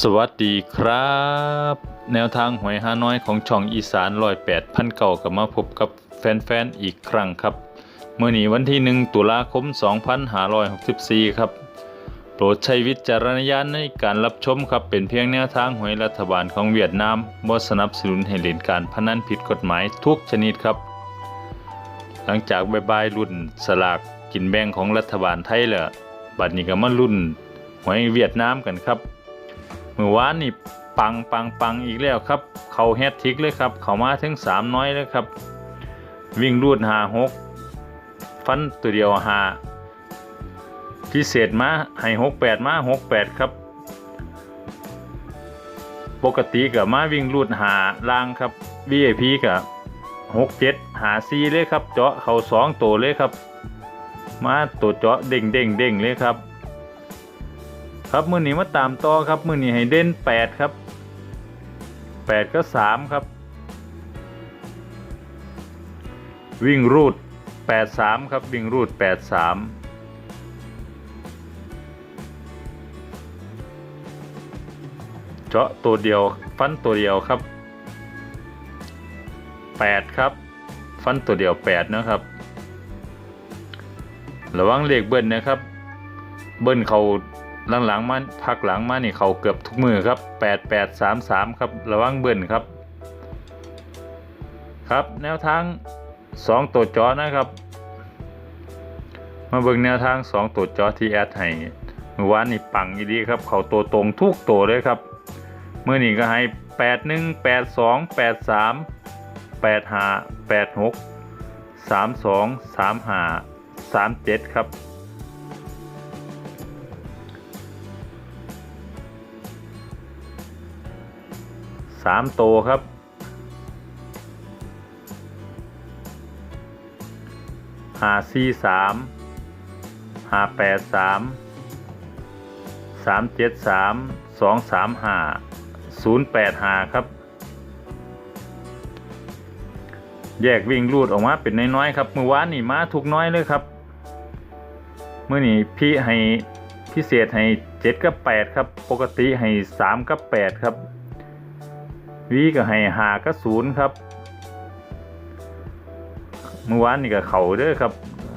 สวัสดีครับ แนวทางหวยฮาน้อยของช่องอีสานร้อยแปดพันเก่ากับมาพบกับแฟนๆอีกครั้งครับ เมื่อนี้วันที่หนึ่งตุลาคม 2564 ครับ โปรดใช้วิจารณญาณในการรับชมครับ เป็นเพียงแนวทางหวยรัฐบาลของเวียดนามบ่สนับสนุนให้เล่นการพนันผิดกฎหมายทุกชนิดครับ หลังจากบายบายรุ่นสลากกินแบ่งของรัฐบาลไทยแล้วบัดนี้ก็มารุ่นหวยเวียดนามกันครับ เมื่อวานนี่ปังปังปังอีกแล้วครับ เขาแฮตทิกเลยครับ เขามาถึงสามน้อยเลยครับ วิ่งรูดหาหกฟันตัวเดียวหาพิเศษมาให้หกแปดมาหกแปดครับ ปกติกับมาวิ่งรูดหาล่างครับ VIP กับหกเจ็ดหาซีเลยครับ เจาะเขาสองตัวเลยครับ มาตัวเจาะเด้งเด้งเด้งเลยครับ ครับมือนี้มาตามต่อครับมือนี้ให้เด่นแปดครับแปดก็สามครับ วิ่งรูดแปดสามครับวิ่งรูดแปดสามเจาะตัวเดียวฟันตัวเดียวครับแปดครับ ฟันตัวเดียวแปดนะครับ ระวังเลขเบิ้ลนะครับ เบิ้ลเขา หลังๆมาพักหลังมานี่เขาเกือบทุกมือครับแปดแปดสามสามครับ ระวังเบิ้ลครับ ครับแนวทางสองตัวจอนะครับ มาเบิ่งแนวทางสองตัวจอที่แอดให้เมื่อวานนี่ปังอีดีครับ เขาตัวตรงทุกตัวเลยครับเมื่อนี้ก็ให้แปดหนึ่งแปดสอ สามโตวครับ หาสี่สามหาแปดสามสามเจ็ดสามสองสามหาศูนย์แปดหาครับ แยกวิ่งรูดออกมาเป็นน้อยๆครับเมื่อวานนี่มาทุกน้อยเลยครับเมื่อนี้พี่ให้พิเศษให้เจ็ดกับแปดครับ ปกติให้สามกับแปดครับ วีก็ให้หาก็ศูนย์ครับ เมื่อวานนี่ก็เขาเด้อครับ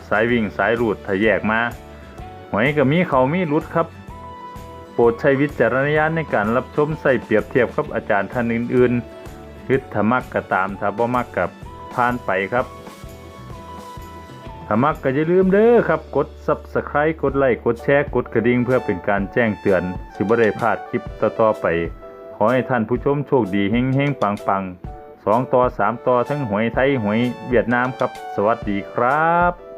สายวิ่งสายรูดถ้าแยกมาหวยก็มีเขามีรุดครับ โปรดใช้วิจารณญาณในการรับชมใส่เปรียบเทียบกับอาจารย์ท่านอื่นๆคือถ้ามักก็ตามถ้าบ่มักกับผ่านไปครับถ้ามักก็อย่าลืมเด้อครับ กด Subscribe กดไลค์กดแชร์กดกระดิ่งเพื่อเป็นการแจ้งเตือน สิบ่ได้พลาดคลิปต่อๆไป อให้ท่านผู้ชมโชคดีเฮงเฮงปังปังสองต่อสามต่อทั้งหวยไทยหวยเวียดนามครับ สวัสดีครับ